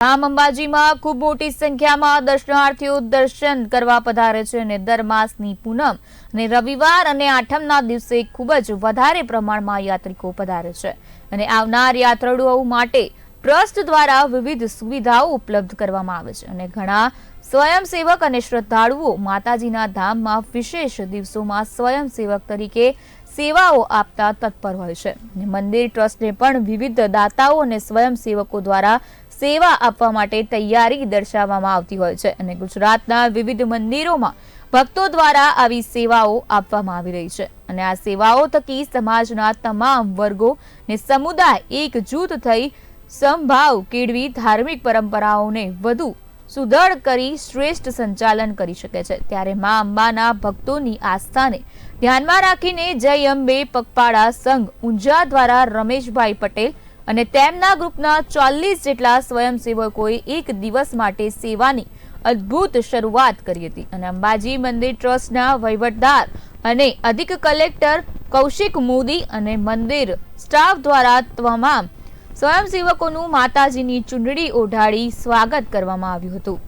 રામ અંબાજીમાં ખૂબ મોટી સંખ્યામાં દર્શનાર્થીઓ દર્શન કરવા પધારે છે અને દર માસની પૂનમ અને રવિવાર અને આઠમના દિવસે ખૂબ જ વધારે પ્રમાણમાં યાત્રિકો પધારે છે. અને આવનાર યાત્રાળુઓ માટે ટ્રસ્ટ દ્વારા વિવિધ સુવિધાઓ ઉપલબ્ધ કરવામાં આવે છે અને ઘણા સ્વયંસેવક અને શ્રદ્ધાળુઓ માતાજીના ધામમાં વિશેષ દિવસોમાં સ્વયંસેવક તરીકે સેવાઓ આપતા તત્પર હોય છે. મંદિર ટ્રસ્ટને પણ વિવિધ દાતાઓ અને સ્વયંસેવકો દ્વારા સેવા આપવા માટે તૈયારી દર્શાવવામાં આવતી હોય છે અને ગુજરાતના વિવિધ મંદિરોમાં ભક્તો દ્વારા આવી સેવાઓ આપવામાં આવી રહી છે. અને આ સેવાઓ થકી સમાજના તમામ વર્ગો ને સમુદાય એકજૂથ થઈ સમભાવ કેળવી ધાર્મિક પરંપરાઓને વધુ સુદૃઢ કરી શ્રેષ્ઠ સંચાલન કરી શકે છે. ત્યારે મા અંબાના ભક્તોની આસ્થાને ધ્યાનમાં રાખીને જય અંબે પગપાળા સંઘ ઊંઝા દ્વારા રમેશભાઈ પટેલ અને તેમના ગ્રુપના ચાલીસ જેટલા સ્વયંસેવકોએ એક દિવસ માટે સેવાની અદ્ભુત શરૂઆત કરી હતી. અને અંબાજી મંદિર ટ્રસ્ટના વહીવટદાર અને અધિક કલેક્ટર કૌશિક મોદી અને મંદિર સ્ટાફ દ્વારા તમામ સ્વયંસેવકોનું માતાજીની ચૂંટણી ઓઢાડી સ્વાગત કરવામાં આવ્યું હતું.